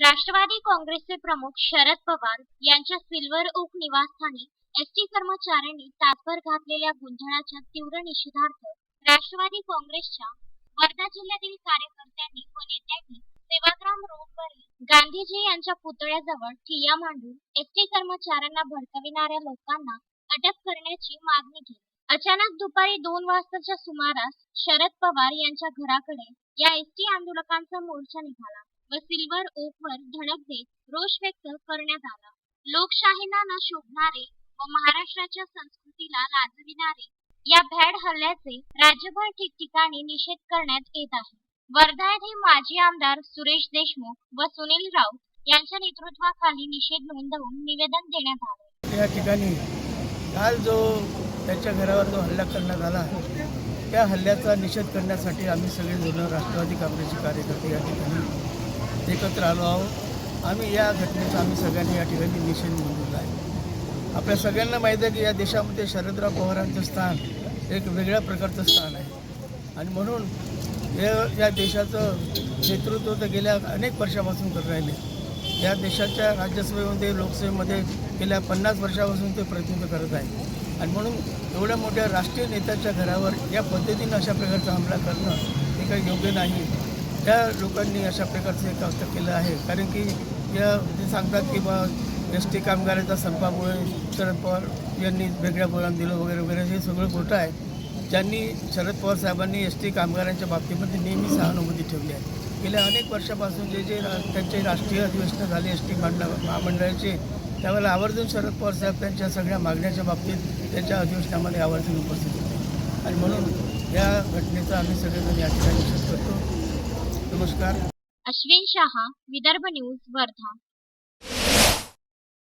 राष्ट्रवादी काँग्रेसचे प्रमुख शरद पवार यांच्या सिल्वर ओक निवासस्थानी एसटी कर्मचाऱ्यांनी तासभर घातलेल्या गोंधळाच्या तीव्र निषेधार्थ राष्ट्रवादी काँग्रेसच्या वर्धा जिल्ह्यातील कार्यकर्त्यांनी व नेत्यांनी सेवाग्राम रोडवरील गांधीजी यांच्या पुतळ्याजवळ ठिय्या मांडून एसटी कर्मचाऱ्यांना भडकविणाऱ्या लोकांना अटक करण्याची मागणी केली. अचानक दुपारी दोन वाजताच्या सुमारास शरद पवार यांच्या घराकडे या एसटी आंदोलकांचा मोर्चा निघाला. व सिल्वर ओकवर धडक देत रोष व्यक्त करण्यात आला. लोकशाहीला न शोभणारे व महाराष्ट्राच्या संस्कृतीला लाजविणारे या भ्याड हल्ल्याचे राज्यभर ठिकठिकाणी निषेध करण्यात येत आहे. वर्धा येथे माजी आमदार सुरेश देशमुख व सुनील राऊत यांच्या नेतृत्वाखाली निषेध नोंदवून निवेदन देण्यात आले. या ठिकाणी काल जो त्यांच्या घरावर जो हल्ला करण्यात आला त्या हल्ल्याचा निषेध करण्यासाठी आम्ही सगळेजण राष्ट्रवादी काँग्रेसचे कार्यकर्ते या ठिकाणी एकत्र आलो आहोत. आम्ही या घटनेचा आम्ही सगळ्यांनी या ठिकाणी निषेध नोंदवला आहे. आपल्या सगळ्यांना माहीत आहे की या देशामध्ये शरदराव पवारांचं स्थान एक वेगळ्या प्रकारचं स्थान आहे. आणि म्हणून हे या देशाचं नेतृत्व तर गेल्या अनेक वर्षापासून करत राहिले. या देशाच्या राज्यसभेमध्ये लोकसभेमध्ये गेल्या पन्नास वर्षापासून ते प्रतिनिधित्व करत आहे. आणि म्हणून एवढ्या मोठ्या राष्ट्रीय नेत्याच्या घरावर या पद्धतीनं अशा प्रकारचा हमला करणं हे काही योग्य नाही. त्या लोकांनी अशा प्रकारचं एक अर्थ केलं आहे. कारण की या ते सांगतात की बा एस टी कामगाराच्या संपामुळे शरद पवार यांनी वेगळ्या बोलान दिलं वगैरे वगैरे हे सगळं खोटं आहे. ज्यांनी शरद पवार साहेबांनी एस टी कामगारांच्या बाबतीमध्ये नेहमी सहानुभूती ठेवली आहे. गेल्या अनेक वर्षापासून जे जे रा- त्यांचे राष्ट्रीय अधिवेशनं झाले एस टी मंडळ महामंडळाचे त्यावेळेला आवर्जून शरद पवार साहेब त्यांच्या सगळ्या मागण्याच्या बाबतीत त्यांच्या अधिवेशनामध्ये आवर्जून उपस्थित होते. आणि म्हणून या घटनेचा आम्ही सगळेजण या ठिकाणी निषेध करतो. नमस्कार. अश्विन शहा विदर्भ न्यूज वर्धा.